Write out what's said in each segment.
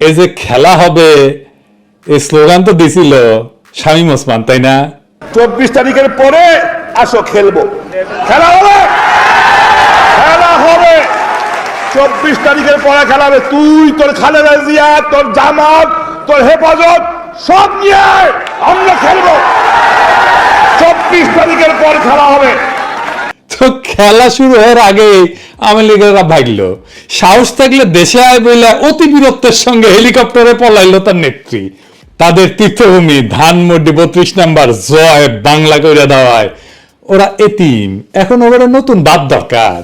এই যে খেলা হবে, এই স্লোগান তো দিছিল শামীম ওসমান, তাই না? চব্বিশ তারিখের পরে আসো খেলব। খেলা হবে! খেলা হবে! চব্বিশ তারিখের পরে খেলা হবে। তুই, তোর খালেদা জিয়া, তোর জামাত, তোর হেফাজত, সব নিয়ে আমরা খেলব। চব্বিশ তারিখের পর খেলা হবে। তো খেলা শুরু হওয়ার আগে আওয়ামী লীগেরা ভাগলো। সাহস থাকলে দেশে আয় বইলা অতি বীরত্বের সঙ্গে হেলিকপ্টারে পলাইলো তার নেত্রী। তাদের তীর্থভূমি ধানমন্ডি বত্রিশ নাম্বার জয় বাংলা করে দেওয়ায়। ওরা এতিম এখন ওরা নতুন বাদ দরকার।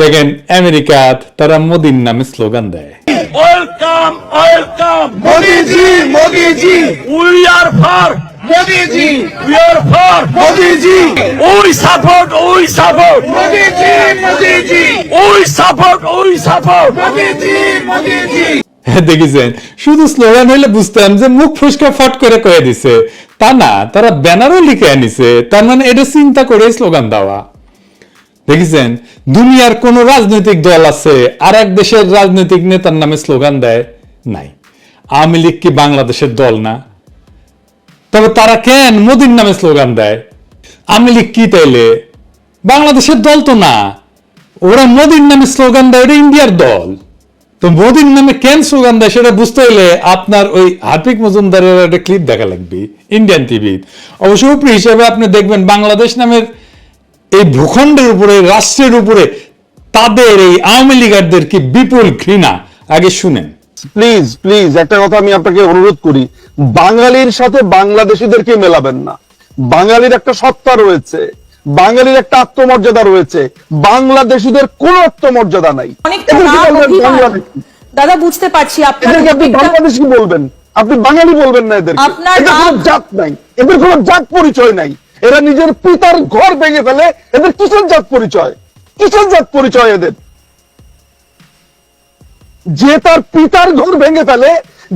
দেখেন আমেরিকাত তারা মোদির নামে স্লোগান দেয়। Welcome welcome Modi ji Modi ji we are for we support we support Modi ji Modi ji we support we support Modi ji Modi ji হ্যাঁ, দেখেছেন শুধু স্লোগান হইলে বুঝতাম যে মুখ ফুসকা ফট করে কয়ে দিছে। তা না তারা ব্যানারও লিখে আনিছে তার মানে এটা চিন্তা করে স্লোগান দেওয়া। দেখেছেন দুনিয়ার কোন রাজনৈতিক দল আছে আর এক দেশের রাজনৈতিক নেতার নামে স্লোগান দেয় নাই। আওয়ামী লীগ কি বাংলাদেশের দল না? তবে তারা কেন মোদির নামে স্লোগান দেয়? লীগ কি তাইলে? বাংলাদেশের দল তো না। ওরা মোদির নামে স্লোগান দেয় ওটা ইন্ডিয়ার দল। তো মোদির নামে কেন স্লোগান দেয় সেটা বুঝতে হলে আপনার ওই হার্পিক মজুমদারের একটা ক্লিপ দেখা লাগবে ইন্ডিয়ান টিভি অবশ্য উপরি হিসেবে আপনি দেখবেন বাংলাদেশ নামের এই ভূখণ্ডের উপরে, রাষ্ট্রের উপরে তাদের এই আওয়ামী লীগারদের কি বিপুল ঘৃণা? আগে শুনেন। প্লিজ প্লিজ একটা কথা আমি আপনাকে অনুরোধ করি। বাঙালির সাথে বাংলাদেশিদেরকে মেলাবেন না। বাঙালির একটা সত্তা রয়েছে বাঙালির একটা আত্মমর্যাদা রয়েছে বাংলাদেশিদের কোনো আত্মমর্যাদা নাই। দাদা বুঝতে পারছি আপনি বাংলাদেশি বলবেন আপনি বাঙালি বলবেন না এদের এদের কোনো জাত নাই এদের কোনো জাত পরিচয় নাই। এরা নিজের পিতার ঘর ভেঙে ফেলে এদের কিসের জাত পরিচয়? কিসের জাত পরিচয় এদের? যে তার পিতার ঘর ভেঙে ফেলে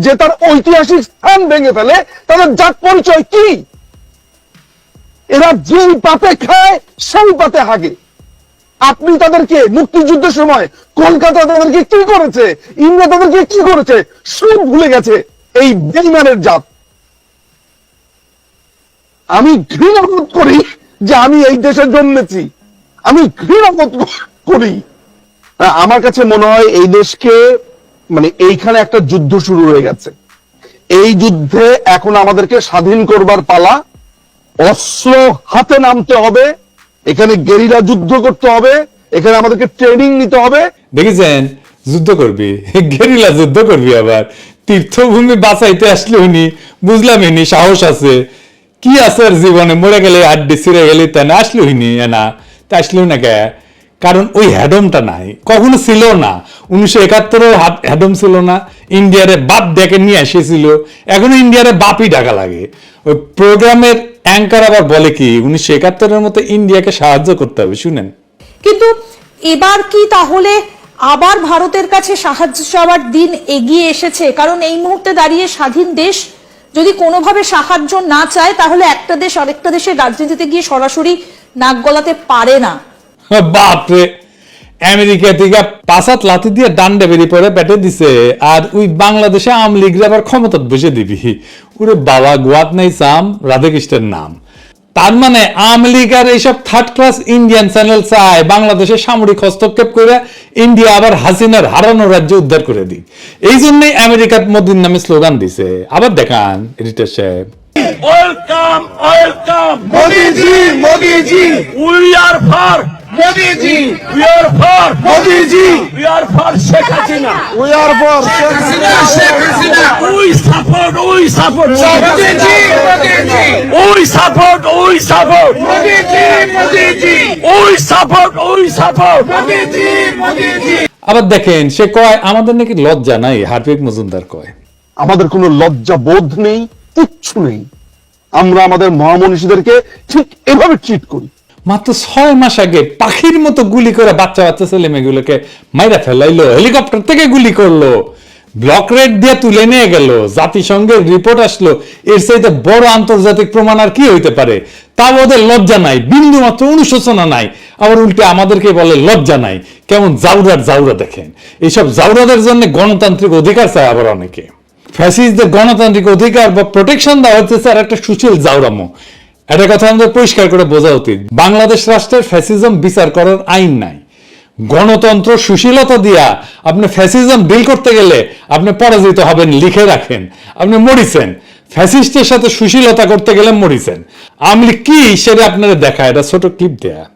যে তার ঐতিহাসিক স্থান ভেঙে ফেলে তাদের জাত পরিচয় কি? এরা যেই পাতে খায়, সেই পাতে হাগে। আপনি তাদেরকে মুক্তিযুদ্ধের সময় কলকাতা তাদেরকে কি করেছে, ইন্ডিয়া তাদেরকে কি করেছে, সব ভুলে গেছে এই বেইমানের জাত। আমি ঘৃণা বোধ করি যে আমি এই দেশে জন্মেছি। আমি ঘৃণা বোধ করি। আমার কাছে মনে হয় এই দেশকে মানে এইখানে একটা যুদ্ধ শুরু হয়ে গেছে। এই যুদ্ধে এখন আমাদেরকে স্বাধীন করবার পালা। অস্ত্র হাতে নামতে হবে, এখানে গেরিলা যুদ্ধ করতে হবে, এখানে আমাদেরকে ট্রেনিং নিতে হবে। দেখেছেন? যুদ্ধ করবি, গেরিলা যুদ্ধ করবি আবার। তীর্থভূমি বাঁচাইতে আসলে উনি, বুঝলাম ইনি সাহস আছে। কি আছে আর জীবনে? মরে গেলে আড্ডি ছিঁড়ে গেলে তাই না, আসলো হিনি না। তা আসলো না কে? কারণ ওই হ্যাডমটা নাই। কখনো ছিল না। উনিশশো একাত্তরেও হ্যাডম ছিল না। ইন্ডিয়ারে বাপ ডেকে নিয়ে এসেছিল। এখনও ইন্ডিয়ারে বাপই ডাকা লাগে। ওই প্রোগ্রামের অ্যাঙ্কার আবার বলে কি, উনিশশো একাত্তরের মতো ইন্ডিয়াকে সাহায্য করতে হবে, শুনেন। কিন্তু এবার কি তাহলে আবার ভারতের কাছে সাহায্য চাওয়ার দিন এগিয়ে এসেছে? কারণ এই মুহূর্তে দাঁড়িয়ে স্বাধীন দেশ যদি কোনোভাবে সাহায্য না চায়, তাহলে একটা দেশ আরেকটা দেশের রাজনীতিতে গিয়ে সরাসরি নাক গলাতে পারে না। বাপরে। আমেরিকা থেকে পাঁচাত লাথি দিয়ে ডান্ডে বেরিয়ে পরে পেটে দিছে আর ওই বাংলাদেশে আম লীগরে আবার ক্ষমতা বসে দিবি। ওরে বাবা গোয়াত নাই সাম রাধাকৃষ্ণের নাম। তার মানে আওয়ামী লীগ আর এইসব থার্ড ক্লাস ইন্ডিয়ান চ্যানেল চায় বাংলাদেশে সামরিক হস্তক্ষেপ করে ইন্ডিয়া আবার হাসিনার হারানো রাজ্য উদ্ধার করে দিই এই জন্যই আমেরিকার মোদির নামে স্লোগান দিছে। আবার দেখান এডিটর সাহেব। Welcome welcome Modi ji Modi ji we are for Modi ji we are for Modi ji we are for Sheikh Hasina we are for Sheikh Hasina we support we support Modi ji Modi ji we support we support Modi ji Modi ji we support we support Modi ji Modi ji আবার দেখেন সে কয় আমাদের নাকি লজ্জা নাই Harpic Majumdar কয়। আমাদের কোনো লজ্জা বোধ নেই কিচ্ছু নেই। আমরা আমাদের মহামনীষীদেরকে ঠিক এভাবে ট্রিট করি। মাত্র ছয় মাস আগে পাখির মতো গুলি করে বাচ্চা বাচ্চা ছেলে মেয়েগুলোকে মাইরা ফেলাইলো হেলিকপ্টার থেকে গুলি করল ব্লক রেট দিয়ে তুলে নিয়ে গেল, জাতিসংঘের রিপোর্ট আসলো। এর চাইতে বড় আন্তর্জাতিক প্রমাণ আর কি হইতে পারে? তা ওদের লজ্জা নাই, বিন্দু মাত্র অনুশোচনা নাই। আবার উল্টে আমাদেরকে বলে লজ্জা নাই। কেমন জাউরার জাউরা দেখেন। এইসব জাউরাদের জন্য গণতান্ত্রিক অধিকার চায় আবার অনেকে। ফ্যাসিস্টদের গণতান্ত্রিক অধিকার বা প্রোটেকশন দেওয়া হচ্ছে স্যার একটা সুশীল জাউরামো। একটা কথা আমাদের পরিষ্কার করে বোঝা উচিত। বাংলাদেশ রাষ্ট্রের ফ্যাসিজম বিচার করার আইন নাই। গণতন্ত্র সুশীলতা দিয়া আপনি ফ্যাসিজম বিল করতে গেলে আপনি পরাজিত হবেন, লিখে রাখেন। আপনি মরিছেন। ফ্যাসিস্টের সাথে সুশীলতা করতে গেলে মরিছেন। আমলি কি সেটা আপনারা দেখা এটা ছোট ক্লিপ দেয়া।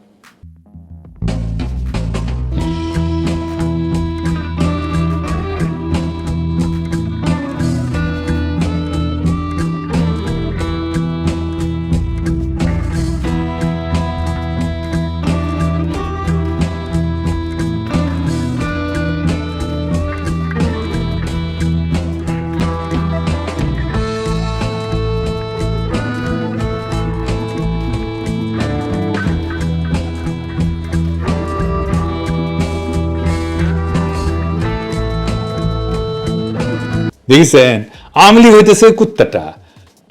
দেখছেন? আমলি হইতেছে কুত্তাটা।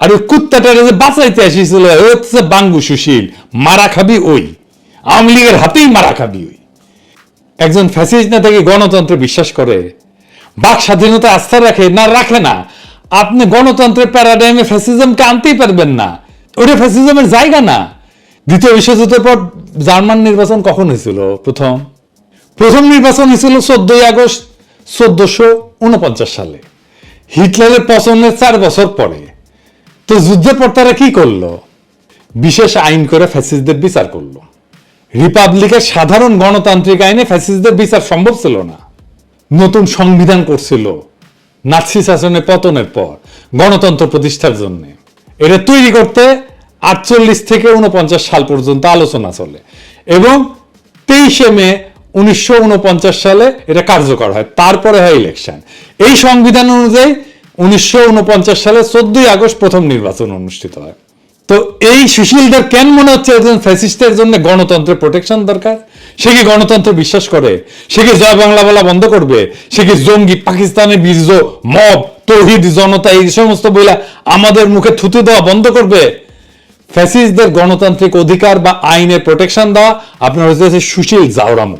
আর ওই কুত্তাটা বাঁচাইতে আসিছিল হচ্ছে বাঙ্গু সুশীল, মারা খাবি ওই। আওয়ামী লীগের হাতেই মারা খাবি ওই। একজন ফ্যাসিস্ট নেতাকে গণতন্ত্রে বিশ্বাস করে। বাক স্বাধীনতা আস্থা রাখে, না রাখে না। আপনি গণতন্ত্রের প্যারাডাইমে ফ্যাসিজমকে আনতেই পারবেন না। ওটা ফ্যাসিজমের জায়গা না। দ্বিতীয় বিশ্বযুদ্ধের পর জার্মান নির্বাচন কখন হয়েছিল প্রথম? প্রথম নির্বাচন হয়েছিল চোদ্দই আগস্ট, চোদ্দশো উনপঞ্চাশ সালে। হিটলারের পছন্দের চার বছর পরে, তো যুদ্ধের পর তারা কি করল? বিশেষ আইন করে ফ্যাসিস্টদের বিচার করল। রিপাবলিকের সাধারণ গণতান্ত্রিক আইনে ফ্যাসিস্টদের বিচার সম্ভব ছিল না। নতুন সংবিধান করছিল নাৎসি শাসনের পতনের পর, গণতন্ত্র প্রতিষ্ঠার জন্য। এটা তৈরি করতে আটচল্লিশ থেকে উনপঞ্চাশ সাল পর্যন্ত আলোচনা চলে এবং তেইশে মে উনিশশো উনপঞ্চাশ সালে এটা কার্যকর হয়। তারপরে হয় ইলেকশন এই সংবিধান অনুযায়ী উনিশশো উনপঞ্চাশ সালে চোদ্দই আগস্ট প্রথম নির্বাচন অনুষ্ঠিত হয়। তো এই সুশীলদের কেন মনে হচ্ছে একজন ফ্যাসিস্টের জন্য গণতন্ত্রের প্রোটেকশন দরকার? সে কি গণতন্ত্র বিশ্বাস করে? সে কি জয় বাংলা বলা বন্ধ করবে? সে কি জঙ্গি পাকিস্তানের বীর্য, মব, তৌহিদ, জনতা এই সমস্ত বইলা আমাদের মুখে থুতু দেওয়া বন্ধ করবে? ফ্যাসিস্টদের গণতান্ত্রিক অধিকার বা আইনের প্রোটেকশন দেওয়া আপনার হচ্ছে সুশীল জাওরামো।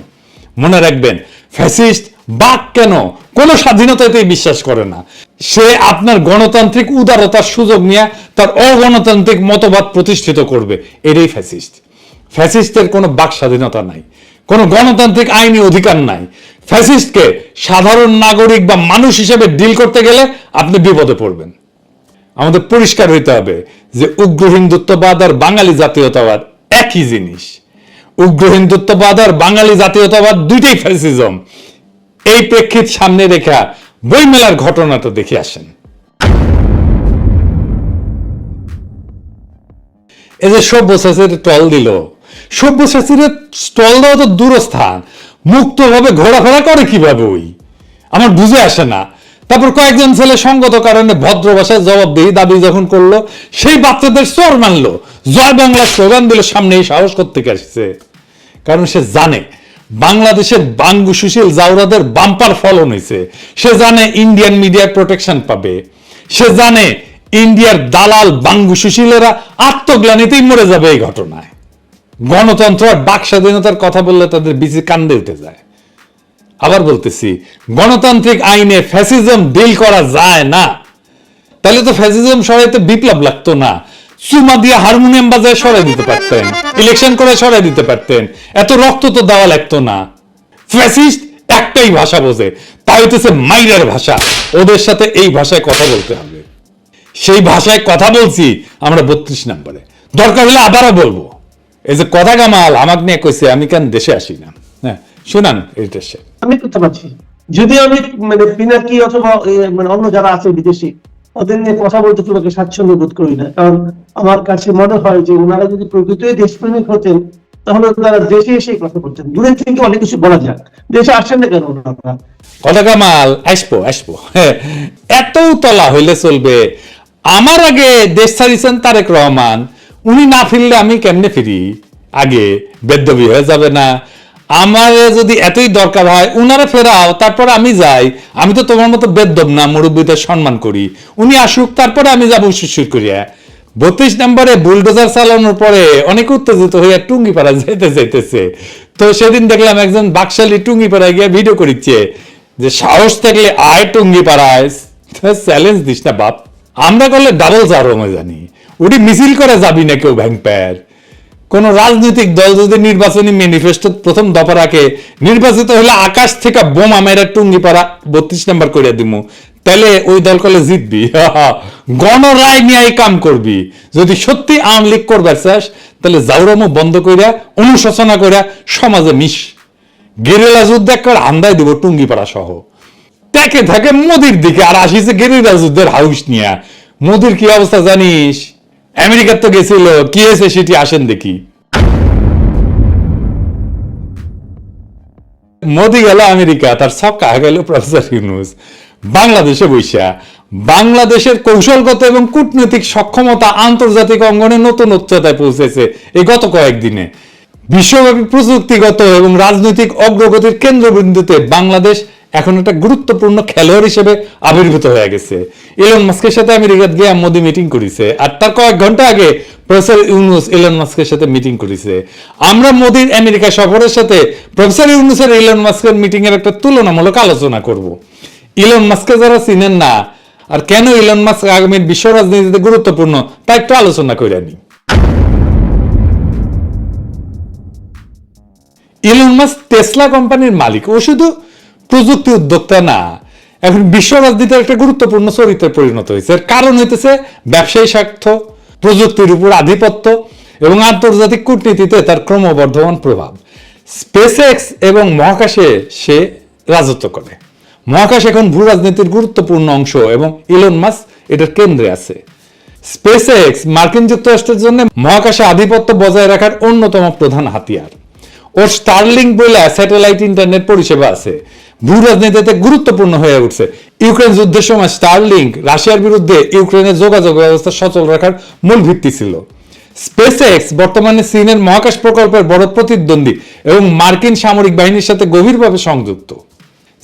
মনে রাখবেন ফ্যাসিস্ট বাক কেন? কোনো স্বাধীনতাতেই বিশ্বাস করে না। সে আপনার গণতান্ত্রিক উদারতার সুযোগ নিয়ে তার অগণতান্ত্রিক মতবাদ প্রতিষ্ঠিত করবে। এটাই ফ্যাসিস্ট। ফ্যাসিস্টের কোনো বাক স্বাধীনতা নাই। কোনো গণতান্ত্রিক আইনি অধিকার নাই। ফ্যাসিস্টকে সাধারণ নাগরিক বা মানুষ হিসেবে ডিল করতে গেলে আপনি বিপদে পড়বেন। আমাদের পরিষ্কার হইতে হবে যে উগ্র হিন্দুত্ববাদ আর বাঙালি জাতীয়তাবাদ একই জিনিস। উগ্র হিন্দুত্ববাদ আর বাঙালি জাতীয়তাবাদ দুইটাই ফ্যাসিজম। এই প্রেক্ষিত সামনে রেখা বইমেলার ঘটনাটা দেখে আসেন। এই যে সব্যসাচীর টল দিল, সব্যসাচীর স্টল দেওয়া তো দূরস্থান, মুক্তভাবে ঘোরাফেরা করে কীভাবে ওই? আমার বুঝে আসে না। তারপর কয়েকজন ছেলে সঙ্গত কারণে ভদ্র ভাষায় জবাবদিহি দাবি যখন করল, সেই বাচ্চাদের চোর মানলো। জয় বাংলা স্লোগান দিল সামনে এই সাহস করতে আসছে কারণ সে জানে বাংলাদেশের বাঙ্গু সুশীল জাউরাদের বাম্পার ফলন হয়েছে সে জানে ইন্ডিয়ান মিডিয়ার প্রোটেকশন পাবে। সে জানে ইন্ডিয়ার দালাল বাঙ্গু সুশীলেরা আত্মগ্লানিতেই মরে যাবে এই ঘটনায়। গণতন্ত্র আর বাক স্বাধীনতার কথা বললে তাদের বিচি কান্দে উঠে যায়। আবার বলতেছি, গণতান্ত্রিক আইনে ফ্যাসিজম ডিল করা যায় না। তাহলে তো ফ্যাসিজম সরাইতে বিপ্লব লাগতো না। চুমা দিয়ে হারমোনিয়াম বাজায় সরাই দিতে পারতেন ইলেকশন করে সরাই দিতে পারতেন। এত রক্ত তো দেওয়া লাগতো না। ফ্যাসিস্ট একটাই ভাষা বোঝে, তা হইতেছে মাইরের ভাষা। ওদের সাথে এই ভাষায় কথা বলতে হবে। সেই ভাষায় কথা বলছি আমরা বত্রিশ নম্বরে। দরকার হলে আবারও বলব। এই যে কথা কামাল, আমাকে নিয়ে কইছে, আমি কেন দেশে আসি না? হ্যাঁ শোনান এই দেশে। আমি করতে পারছি যদি আমি মানে পিনাকি অথবা মানে অন্য যারা আছে বিদেশি ওদের নিয়ে কথা বলতে খুব একটা স্বাচ্ছন্দ্য বোধ করি না। কারণ আমার কাছে মনে হয় যে ওনারা যদি প্রকৃতই দেশপ্রেমিক হতেন, তাহলে তারা দেশে এসে কথা বলতেন। থেকে অনেক কিছু বলা যাক। দেশে আসেন না কেন ওনারা? কামাল, আসব আসব। এত তলা হইলে চলবে। আমার আগে দেশ ছাড়িয়েছেন তারেক রহমান। উনি না ফিরলে আমি কেমনে ফিরি? আগে বেদবি হয়ে যাবে না। আমার যদি এতই দরকার হয়, উনারা ফেরাও, তারপর আমি যাই। আমি তো তোমার মতো বেদম না, মুরব্বীদের সম্মান করি। উনি আসুক, তারপরে আমি যাব শিশুর করিয়া। বত্রিশ নম্বরে বুলডোজার চালানোর পরে অনেক উত্তেজিত হইয়া টুঙ্গি পাড়া যেতে যাইতেছে। তো সেদিন দেখলাম একজন বাকশালী টুঙ্গি পাড়ায় গিয়ে ভিডিও করিচ্ছে যে, সাহস থাকলে আয় টুঙ্গি পাড়ায় চ্যালেঞ্জ দিস না বাপ, আমরা করলে ডাবল জারমে জানি ওটি মিছিল করে যাবি না কেউ ভ্যাং প্যার কোন রাজনৈতিক দল যদি নির্বাচনী ম্যানিফেস্টো প্রথম দফা রাখে, নির্বাচিত হলে আকাশ থেকে বোমা মেরা টুঙ্গি পাড়া বত্রিশ নাম্বার করে দিমু। তাহলে ওই দল কলে জিতবি। গণরায় নিয়ে কাম করবি। যদি সত্যি আওয়ামী লীগ করবার চাস, তাহলে জাউরামো বন্ধ কইরা, অনুশোচনা করিয়া সমাজে মিশ। গেরিলা যুদ্ধ একবার হান্দায় দিব টুঙ্গি পাড়া সহ। দেখে থাকে মোদির দিকে, আর আসিছে গেরিলা যুদ্ধের হাউস নিয়ে। মোদির কি অবস্থা জানিস? আমেরিকার তো গেছিল, কি হয়েছে সেটি আসেন দেখি। মোদি গেল আমেরিকা, তার ছক্কা গেল প্রফেসর ইউনুস। বাংলাদেশে বৈশা, বাংলাদেশের কৌশলগত এবং কূটনৈতিক সক্ষমতা আন্তর্জাতিক অঙ্গনে নতুন উচ্চতায় পৌঁছেছে এই গত কয়েকদিনে। বিশ্বব্যাপী প্রযুক্তিগত এবং রাজনৈতিক অগ্রগতির কেন্দ্রবিন্দুতে বাংলাদেশ এখন একটা গুরুত্বপূর্ণ খেলোয়াড় হিসেবে আবির্ভূত হয়ে গেছে। ইলন মাস্কের সাথে আমেরিকাত গিয়ে মোদি মিটিং করেছে, আর তার কয়েক ঘণ্টা আগে প্রফেসর ইউনুস ইলন মাস্কের সাথে মিটিং করেছে। আমরা মোদির আমেরিকা সফরের সাথে প্রফেসর ইউনুসের ইলন মাস্কের মিটিং এর একটা তুলনামূলক আলোচনা করব। ইলন মাস্কে যারা চিনেন না, আর কেন ইলন মাস্ক আগামীর বিশ্ব রাজনীতিতে গুরুত্বপূর্ণ, তা একটু আলোচনা করে নি ইলন মাস্ক টেসলা কোম্পানির মালিক, ও শুধু প্রযুক্তি উদ্যোক্তা না, এখন বিশ্ব রাজনীতির একটা গুরুত্বপূর্ণ চরিত্রে পরিণত হয়েছে। এর কারণ হইতেছে ব্যবসায়ী স্বার্থ, প্রযুক্তির উপর আধিপত্য এবং আন্তর্জাতিক কূটনীতিতে তার ক্রমবর্ধমান প্রভাব। স্পেস এক্স এবং মহাকাশে সে রাজত্ব করে। মহাকাশ এখন ভূ রাজনীতির গুরুত্বপূর্ণ অংশ এবং ইলন মাস এটার কেন্দ্রে আছে। স্পেস এক্স মার্কিন যুক্তরাষ্ট্রের জন্য মহাকাশে আধিপত্য বজায় রাখার অন্যতম প্রধান হাতিয়ার। ওর স্টারলিং বলে স্যাটেলাইট ইন্টারনেট পরিষেবা আছে। ভূ রাজনীতিতে গুরুত্বপূর্ণ হয়ে উঠছে। ইউক্রেন যুদ্ধের সময় স্টারলিংক রাশিয়ার বিরুদ্ধে ইউক্রেনের যোগাযোগ ব্যবস্থা সচল রাখার মূল ভিত্তি ছিল। বর্তমানে চীনের মহাকাশ প্রকল্পের বড় প্রতিদ্বন্দ্বী এবং মার্কিন সামরিক বাহিনীর সাথে গভীরভাবে সংযুক্ত।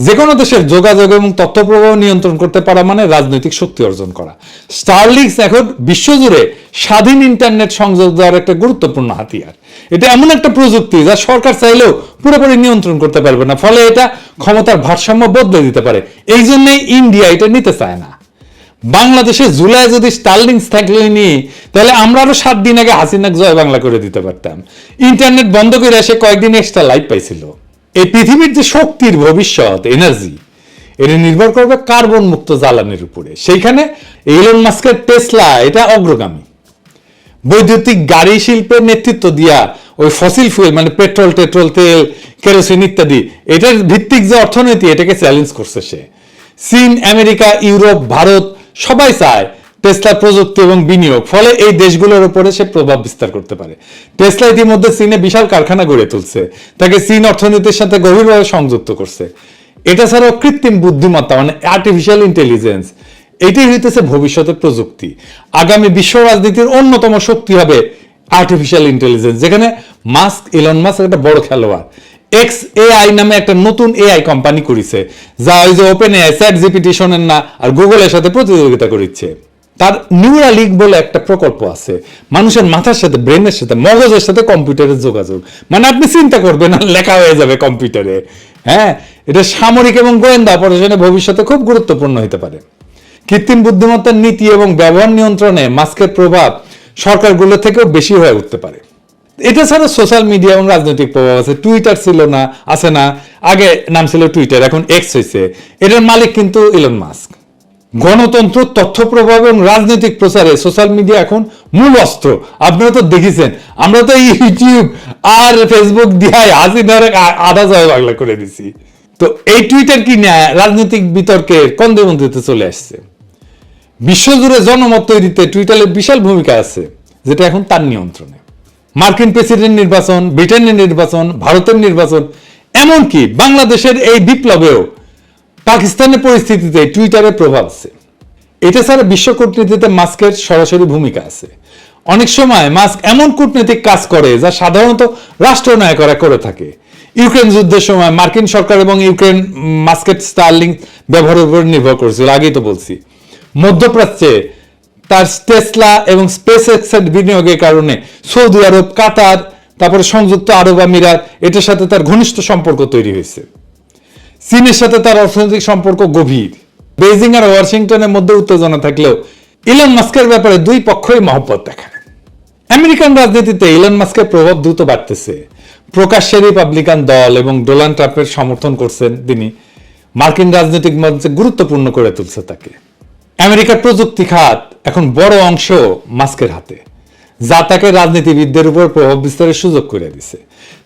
যে কোনো দেশের যোগাযোগ এবং তথ্য প্রবাহ নিয়ন্ত্রণ করতে পারা মানে রাজনৈতিক শক্তি অর্জন করা। স্টারলিংস এখন বিশ্বজুড়ে স্বাধীন ইন্টারনেট সংযোগ দেওয়ার একটা গুরুত্বপূর্ণ হাতিয়ার। এটা এমন একটা প্রযুক্তি যা সরকার চাইলেও পুরোপুরি নিয়ন্ত্রণ করতে পারবে না, ফলে এটা ক্ষমতার ভারসাম্য বদলে দিতে পারে। এই জন্যই ইন্ডিয়া এটা নিতে চায় না। বাংলাদেশে জুলাই যদি স্টার্লিংস থাকলে নি তাহলে আমরা আরও সাত দিন আগে হাসিনাক জয় বাংলা করে দিতে পারতাম। ইন্টারনেট বন্ধ করে এসে কয়েকদিন এক্সট্রা লাইভ পাইছিল। এই পৃথিবীর যে শক্তির ভবিষ্যৎ এনার্জি এটা নির্ভর করবে কার্বন মুক্ত জ্বালানির উপরে। সেইখানে এলন মাস্কের টেসলা এটা অগ্রগামী। বৈদ্যুতিক গাড়ি শিল্পের নেতৃত্ব দিয়া ওই ফসিল ফুয়েল মানে পেট্রোল টেট্রোল তেল কেরোসিন ইত্যাদি, এটার ভিত্তিক যে অর্থনীতি, এটাকে চ্যালেঞ্জ করছে সে। চীন, আমেরিকা, ইউরোপ, ভারত, সবাই চায় টেসলার প্রযুক্তি এবং বিনিয়োগ, ফলে এই দেশগুলোর উপরে সে প্রভাব বিস্তার করতে পারে। টেসলা ইতিমধ্যে চীনে বিশাল কারখানা গড়ে তুলছে। তাকে চীন অর্থনীতির সাথে গভীরভাবে সংযুক্ত করছে। এটা ছাড়াও কৃত্রিম বুদ্ধিমত্তা মানে আর্টিফিশিয়াল ইন্টেলিজেন্স এটাই হইতেছে ভবিষ্যতের প্রযুক্তি। আগামী বিশ্ব রাজনীতির অন্যতম শক্তি হবে আর্টিফিশিয়াল ইন্টেলিজেন্স যেখানে মাস্ক ইলন মাস্ক একটা বড় খেলোয়াড়। এক্স এআই নামে একটা নতুন এআই কোম্পানি করেছে, যা ওই যে ওপেন এআই চ্যাট জিপিটি শোনেন না, আর গুগলের সাথে প্রতিযোগিতা করেছে তার নিউরালিক বলে একটা প্রকল্প আছে। মানুষের মাথার সাথে ব্রেনের সাথে, মগজের সাথে কম্পিউটারের যোগাযোগ। মানে আপনি চিন্তা করবেন না লেখা হয়ে যাবে কম্পিউটারে। হ্যাঁ? এটা সামরিক এবং গোয়েন্দা অপারেশনে ভবিষ্যতে খুব গুরুত্বপূর্ণ হতে পারে। কৃত্রিম বুদ্ধিমত্তার নীতি এবং ব্যবহার নিয়ন্ত্রণে মাস্কের প্রভাব সরকারগুলো থেকেও বেশি হয়ে উঠতে পারে। এটা ছাড়া সোশ্যাল মিডিয়া এবং রাজনৈতিক প্রভাব আছে। টুইটার ছিল না, আছে না। আগে নাম ছিল টুইটার, এখন এক্স হয়েছে এটার মালিক কিন্তু ইলন মাস্ক গণতন্ত্র, তথ্য প্রভাব এবং রাজনৈতিক প্রচারে সোশ্যাল মিডিয়া এখন মূল অস্ত্র। আপনারা তো দেখেছেন, আমরা তো ইউটিউব আর ফেসবুক দিয়ে হাসিনার আধা জয় বাংলা করে দিছি। তো এই টুইটার কি না রাজনৈতিক বিতর্কের কন্দেবন্দিতে চলে আসছে? বিশ্বজুড়ে জনমত তৈরিতে টুইটারের বিশাল ভূমিকা আছে, যেটা এখন তার নিয়ন্ত্রণে। মার্কিন প্রেসিডেন্ট নির্বাচন, ব্রিটেনের নির্বাচন, ভারতের নির্বাচন, এমনকি বাংলাদেশের এই বিপ্লবেও পাকিস্তানের পরিস্থিতিতে টুইটারের প্রভাব আছে। এটা ছাড়া বিশ্ব কূটনীতিতে মাস্কের সরাসরি ভূমিকা আছে। অনেক সময় মাস্ক এমন কূটনৈতিক কাজ করে যা সাধারণত রাষ্ট্রনায়করা করে থাকে। ইউক্রেন যুদ্ধের সময় মার্কিন সরকার এবং ইউক্রেন মাস্কেট স্টার্লিং ব্যবহারের উপর নির্ভর করেছিল, আগেই তো বলছি। মধ্যপ্রাচ্যে তার টেসলা এবং স্পেস এক্সের বিনিয়োগের কারণে সৌদি আরব, কাতার, তারপরে সংযুক্ত আরব আমিরাত, এটার সাথে তার ঘনিষ্ঠ সম্পর্ক তৈরি হয়েছে। চীনের সাথে তার অর্থনৈতিক সম্পর্ক গভীর। বেজিং আর ওয়াশিংটনের মধ্যে উত্তেজনা থাকলেও ইলন মাস্কের ব্যাপারে দুই পক্ষই মহব্বত দেখায়। আমেরিকান রাজনীতিতে ইলন মাস্কের প্রভাব দ্রুত বাড়তেছে। প্রকাশ্যে রিপাবলিকান দল এবং ডোনাল্ড ট্রাম্পের সমর্থন করছেন তিনি। মার্কিন রাজনৈতিক মঞ্চে গুরুত্বপূর্ণ করে তুলছে তাকে। আমেরিকার প্রযুক্তি খাত এখন বড় অংশ মাস্কের হাতে। যা তাকে রাজনীতিবিদদের উপর প্রভাব বিস্তারের সুযোগ করে দিছে।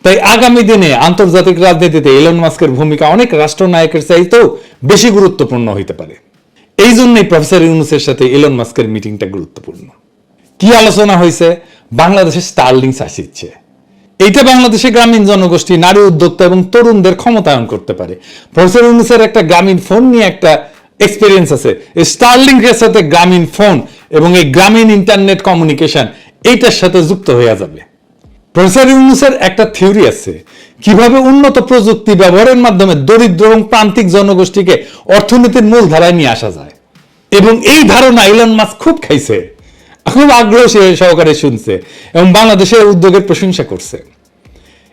তাই আগামী দিনে আন্তর্জাতিক রাজনীতিতে ইলন মাস্কের ভূমিকা অনেক রাষ্ট্রনায়কের চাইতেও বেশি গুরুত্বপূর্ণ হইতে পারে। এই জন্যই প্রফেসর ইউনুসের সাথে ইলন মাস্কের মিটিংটা গুরুত্বপূর্ণ। কি আলোচনা হয়েছে বাংলাদেশে স্টারলিংস আসিচ্ছে। এইটা বাংলাদেশে গ্রামীণ জনগোষ্ঠী, নারী উদ্যোক্তা এবং তরুণদের ক্ষমতায়ন করতে পারে। প্রফেসর ইউনুসের একটা গ্রামীণ ফোন নিয়ে একটা এক্সপিরিয়েন্স আছে। এই স্টারলিংকের সাথে গ্রামীণ ফোন এবং এই গ্রামীণ ইন্টারনেট কমিউনিকেশন এইটার সাথে যুক্ত হয়ে যাবে। প্রফেসর ইউনুসের একটা থিওরি আছে, কীভাবে উন্নত প্রযুক্তি ব্যবহারের মাধ্যমে দরিদ্র এবং প্রান্তিক জনগোষ্ঠীকে অর্থনীতির মূল ধারায় নিয়ে আসা যায়। এবং এই ধারণা ইলন মাস্ক খুব খাইছে, খুব আগ্রহ সে- সহকারে শুনছে এবং বাংলাদেশের উদ্যোগের প্রশংসা করছে।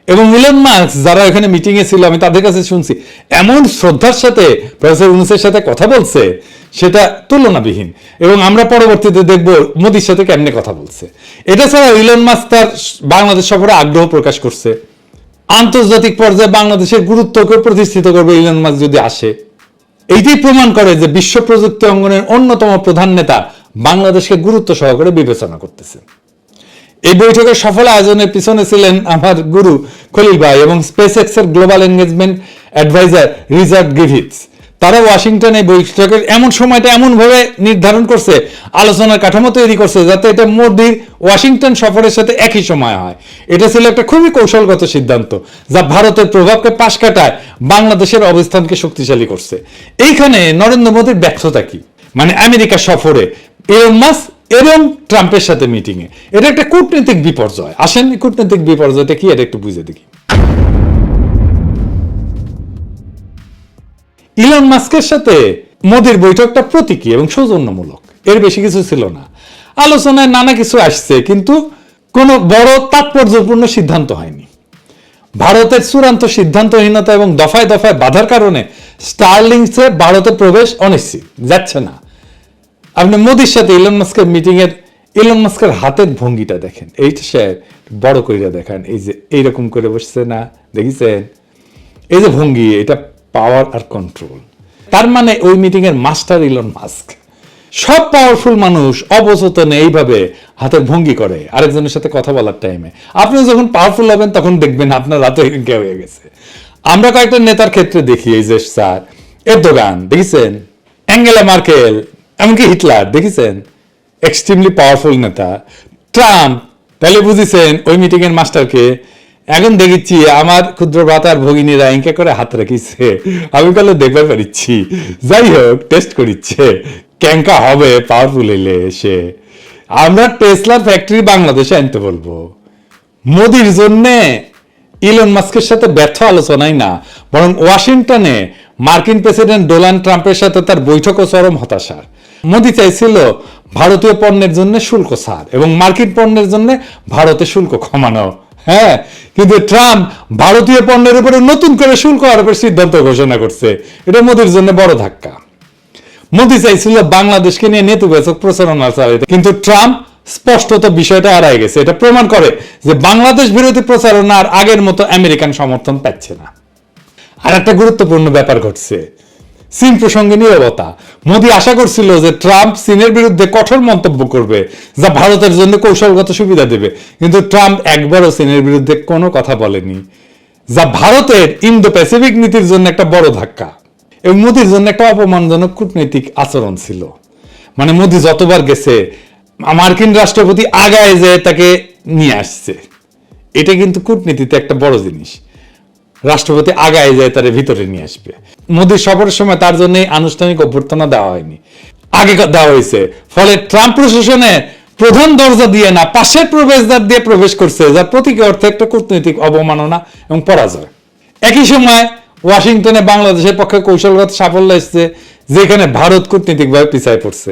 এবং ইলন মাস্ক যারা এখানে মিটিংয়ে ছিল, আমি তাদের কাছে শুনছি, এমন শ্রদ্ধার সাথে প্রফেসর ইউনুসের সাথে কথা বলছে সেটা তুলনাবিহীন। এবং আমরা পরবর্তীতে দেখব মোদির সাথে কেমনে কথা বলছে। এটা ছাড়া ইলন মাস্ক তার বাংলাদেশ সফরে আগ্রহ প্রকাশ করছে। আন্তর্জাতিক পর্যায়ে বাংলাদেশের গুরুত্বকে প্রতিষ্ঠিত করবে ইলন মাস্ক যদি আসে। এইটাই প্রমাণ করে যে বিশ্ব প্রযুক্তি অঙ্গনের অন্যতম প্রধান নেতা বাংলাদেশকে গুরুত্ব সহকারে বিবেচনা করতেছে। এই বৈঠকের সফল আয়োজনের পিছনে ছিলেন আমার গুরু খলিল ভাই এবং স্পেস এক্সের গ্লোবাল এনগেজমেন্ট অ্যাডভাইজার রিচার্ড গিভিটস তারা ওয়াশিংটনে বৈঠকের এমন সময়টা এমন ভাবে নির্ধারণ করছে, আলোচনার কাঠামো তৈরি করছে, যাতে এটা মোদির ওয়াশিংটন সফরের সাথে একই সময় হয়। এটা ছিল একটা খুবই কৌশলগত সিদ্ধান্ত, যা ভারতের প্রভাবকে পাশ কাটায়, বাংলাদেশের অবস্থানকে শক্তিশালী করছে। এইখানে নরেন্দ্র মোদীর ব্যর্থতা কি? মানে আমেরিকা সফরে এরম মাস এবং ট্রাম্পের সাথে মিটিং এ এটা একটা কূটনৈতিক বিপর্যয়। আসেন কূটনৈতিক বিপর্যয়টা কি? এটা একটু বুঝে দেখি। ইলন মাস্কের সাথে মোদির বৈঠকটা প্রতীকী এবং সৌজন্যমূলক। এর বেশি কিছু ছিল না। আলোচনায় নানা কিছু আসছে, কিন্তু কোনো বড় তাৎপর্যপূর্ণ সিদ্ধান্ত হয়নি। ভারতের চূড়ান্ত সিদ্ধান্তহীনতা এবং দফায় দফায় বাধার কারণে স্টারলিংসে ভারতে প্রবেশ অনিশ্চিত, যাচ্ছে না। আপনি মোদির সাথে ইলন মাস্কের মিটিং এর ইলন মাস্কের হাতের ভঙ্গিটা দেখেন। এইটা সে বড় কইরা দেখেন, এই যে এইরকম করে বসছে না, দেখিছেন? এই যে ভঙ্গি, এটা পাওয়ার আর কন্ট্রোল তার মানে ওই মিটিং এর মাস্টার ইলন মাস্ক সব পাওয়ারফুল মানুষ অবচেতনে এইভাবে হাতের ভঙ্গি করে আরেকজনের সাথে কথা বলার টাইমে আপনি যখন পাওয়ারফুল হবেন, তখন দেখবেন আপনার হাতে হিংকে হয়ে গেছে। আমরা কয়েকটা নেতার ক্ষেত্রে দেখি, এই যে স্যার এরদোগান, দেখেছেন? অ্যাঙ্গেলা মার্কেল এমনকি হিটলার, দেখেছেন? এক্সট্রিমলি পাওয়ারফুল নেতা। ট্রাম্প, তাহলে বুঝেছেন ওই মিটিং এর মাস্টারকে এখন দেখিচ্ছি আমার ক্ষুদ্র ভ্রাতার ভগিনীরা এঁকে করে হাত রাখিছে। আমি কালে দেখতে পারিচ্ছি যাই হোক টেস্ট করিচ্ছে। ক্যাঙ্কা হবে পাওয়ারফুল এলে এসে। আমরা টেসলার ফ্যাক্টরি বাংলাদেশে আনতে বলব। মোদির জন্যে ইলন মাস্কের সাথে ব্যর্থ আলোচনাই না, বরং ওয়াশিংটনে মার্কিন প্রেসিডেন্ট ডোনাল্ড ট্রাম্পের সাথে তার বৈঠক ও চরম হতাশার মোদি চাইছিল ভারতীয় পণ্যের জন্য শুল্ক ছাড় এবং মার্কিন পণ্যের জন্য ভারতে শুল্ক কমানো। হ্যাঁ কিন্তু ট্রাম্প ভারতীয় পণ্যের উপরে নতুন করে শুল্ক আরোপের সিদ্ধান্ত ঘোষণা করছে। এটা মোদির জন্য বড় ধাক্কা। মোদি চাইছিল বাংলাদেশকে নিয়ে নেতিবাচক প্রচারণা চালাইতে কিন্তু ট্রাম্প স্পষ্টত বিষয়টা এড়াই গেছে। এটা প্রমাণ করে যে বাংলাদেশ বিরোধী প্রচারণা আর আগের মতো আমেরিকান সমর্থন পাচ্ছে না। আর একটা গুরুত্বপূর্ণ ব্যাপার ঘটছে। চীন প্রসঙ্গে নীরবতা। মোদি আশা করছিল যে ট্রাম্প চীনের বিরুদ্ধে কঠোর মন্তব্য করবে, যা ভারতের জন্য কৌশলগত সুবিধা দেবে। কিন্তু ট্রাম্প একবারও চীনের বিরুদ্ধে কোনো কথা বলেনি, যা ভারতের ইন্দো প্যাসিফিক নীতির জন্য একটা বড় ধাক্কা এবং মোদির জন্য একটা অপমানজনক কূটনৈতিক আচরণ ছিল। মানে মোদি যতবার গেছে, মার্কিন রাষ্ট্রপতি আগায় যে তাকে নিয়ে আসছে। এটা কিন্তু কূটনীতিতে একটা বড় জিনিস। রাষ্ট্রপতি আগায় যায়, তার ভিতরে নিয়ে আসবে। মোদীর সফরের সময় তার জন্য আনুষ্ঠানিক অভ্যর্থনা দেওয়া হয়নি। আগে দেওয়া হয়েছে, ফলে ট্রাম্প প্রশাসনে প্রধান দরজা দিয়ে না, পাশের প্রবেশদ্বার দিয়ে প্রবেশ করছে, যার প্রতীকী অর্থে একটা কূটনৈতিক অবমাননা এবং পরাজয়। একই সময় ওয়াশিংটনে বাংলাদেশের পক্ষে কৌশলগত সাফল্য এসছে, যেখানে ভারত কূটনীতিকভাবে পিছায় পড়ছে।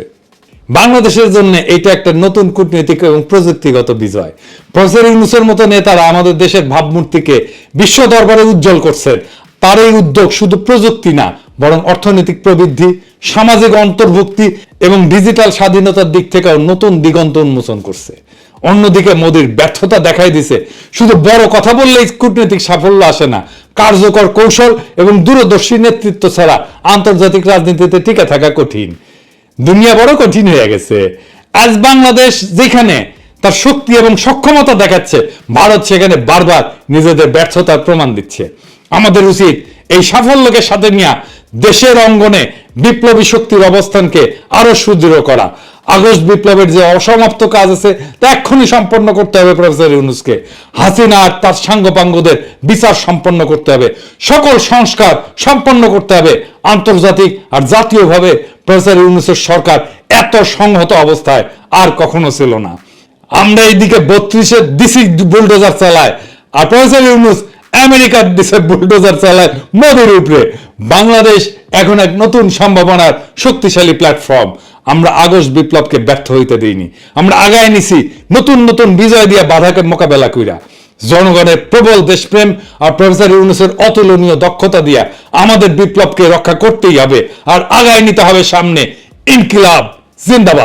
বাংলাদেশের জন্য এটা একটা নতুন কূটনৈতিক এবং প্রযুক্তিগত বিজয়। প্রফেসর ইউনুসের মতো নেতারা আমাদের দেশের ভাবমূর্তিকে বিশ্ব দরবারে উজ্জ্বল করছেন। তার এই উদ্যোগ শুধু প্রযুক্তি না, বরং অর্থনৈতিক প্রবৃদ্ধি, সামাজিক অন্তর্ভুক্তি এবং ডিজিটাল স্বাধীনতার দিক থেকেও নতুন দিগন্ত উন্মোচন করছে। অন্যদিকে মোদীর ব্যর্থতা দেখাই দিছে। শুধু বড় কথা বললেই কূটনৈতিক সাফল্য আসে না, কার্যকর কৌশল এবং দূরদর্শী নেতৃত্ব ছাড়া আন্তর্জাতিক রাজনীতিতে টিকে থাকা কঠিন। দুনিয়া বড় কঠিন হয়ে গেছে। আজ বাংলাদেশ যেখানে তার শক্তি এবং সক্ষমতা দেখাচ্ছে, ভারত সেখানে বারবার নিজেদের ব্যর্থতার প্রমাণ দিচ্ছে। আমাদের উচিত এই সাফল্যকে সাথে নিয়ে দেশের অঙ্গনে বিপ্লবী শক্তির অবস্থানকে আরও সুদৃঢ় করা। আগস্ট বিপ্লবের যে অসমাপ্ত কাজ আছে, তা এক্ষুনি সম্পন্ন করতে হবে প্রফেসর ইউনুসকে। হাসিনা আর তার সাঙ্গপাঙ্গদের বিচার সম্পন্ন করতে হবে। সকল সংস্কার সম্পন্ন করতে হবে। আন্তর্জাতিক আর জাতীয়ভাবে প্রফেসর ইউনুসের সরকার এত সংহত অবস্থায় আর কখনো ছিল না। আমরা এইদিকে বত্রিশে ডিসি বুলডোজার চালায়, আর প্রফেসর ইউনুস আমেরিকার দেশে বুলডোজার চালায় মোদের উপরে। বাংলাদেশ এখন এক নতুন সম্ভাবনার শক্তিশালী প্ল্যাটফর্ম আমরা আগস্ট বিপ্লবকে ব্যর্থ হইতে দিইনি। আমরা আগায় নিছি নতুন নতুন বিজয় দিয়ে বাধাকে মোকাবেলা কইরা। জনগণের প্রবল দেশপ্রেম আর প্রফেসর ইউনুসের অতুলনীয় দক্ষতা দিয়া আমাদের বিপ্লবকে রক্ষা করতেই হবে। আর আগায় নিতে হবে সামনে ইনকিলাব। জিন্দাবাদ।